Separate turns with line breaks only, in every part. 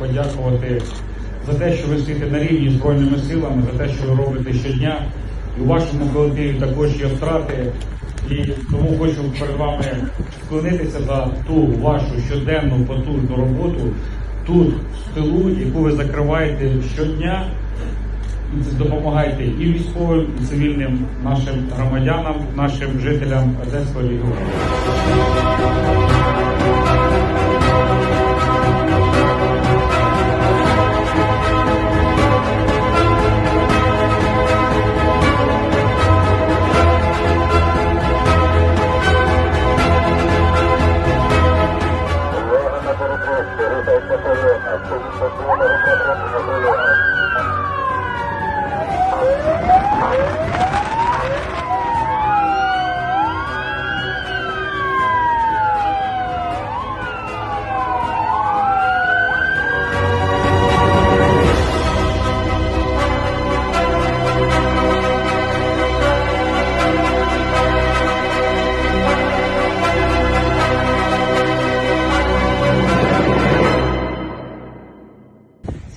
подякувати за те, що ви стоїте на рівні Збройними силами, за те, що ви робите щодня. І у вашому колективі також є втрати. І тому хочу перед вами склонитися за ту вашу щоденну потужну роботу тут, в тилу, яку ви закриваєте щодня. Допомагаєте і військовим, і цивільним нашим громадянам, нашим жителям Одеського регіону.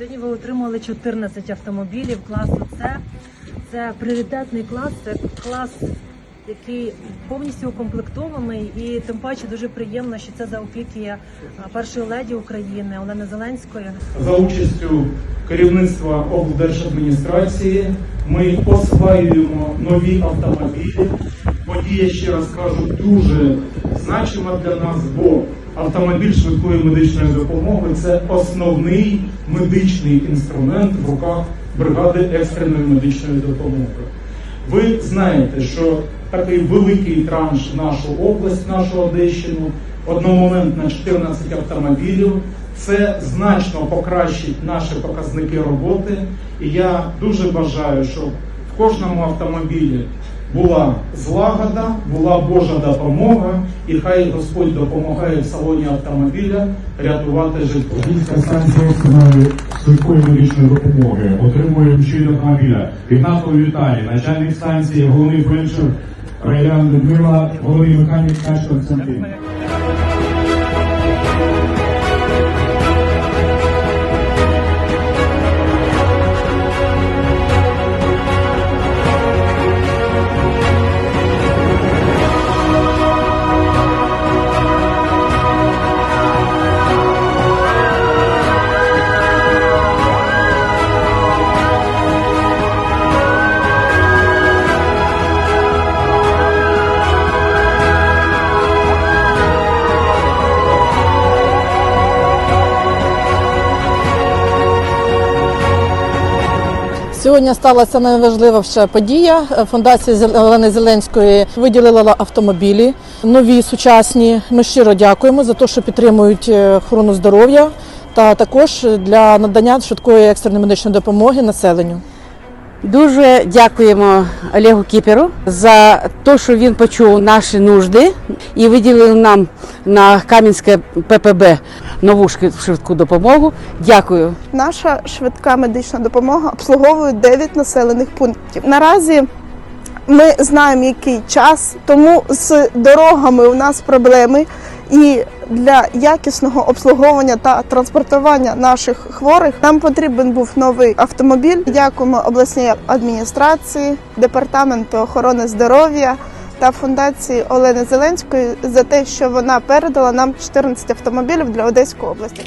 Сьогодні ви отримали 14 автомобілів класу С. Це пріоритетний клас, це клас, який повністю укомплектований, і тим паче дуже приємно, що це за опіки першої леді України Олени Зеленської.
за участю керівництва облдержадміністрації. Ми осваюємо нові автомобілі. Подія, ще раз кажу, дуже значима для нас, бо автомобіль швидкої медичної допомоги це основний медичний інструмент в руках бригади екстреної медичної допомоги. Ви знаєте, що такий великий транш нашу область, нашу Одещину, одномоментно 14 автомобілів. Це значно покращить наші показники роботи. І я дуже бажаю, щоб в кожному автомобілі була злагода, була Божа допомога, і хай Господь допомагає в салоні автомобіля рятувати життя.
Українська станція екстреної швидкої медичної допомоги отримує до автомобіля. Ігнатов Віталій, начальник станції, головний фельдшер Райлян Людмила, головний механік Каш Константин.
Сьогодні сталася найважливіша подія. Фундація Олени Зеленської виділила автомобілі нові, сучасні. Ми щиро дякуємо за те, що підтримують е, охорону здоров'я та також для надання швидкої екстреної медичної допомоги населенню.
Дуже дякуємо Олегу Кіперу за те, що він почув наші нужди і виділив нам на Кам'янське ППБ нову швид- швидку допомогу. Дякую.
Наша швидка медична допомога обслуговує 9 населених пунктів. Наразі ми знаємо, який час, тому з дорогами у нас проблеми. І для якісного обслуговування та транспортування наших хворих нам потрібен був новий автомобіль. Дякуємо обласній адміністрації, департаменту охорони здоров'я та фундації Олени Зеленської за те, що вона передала нам 14 автомобілів для Одеської області.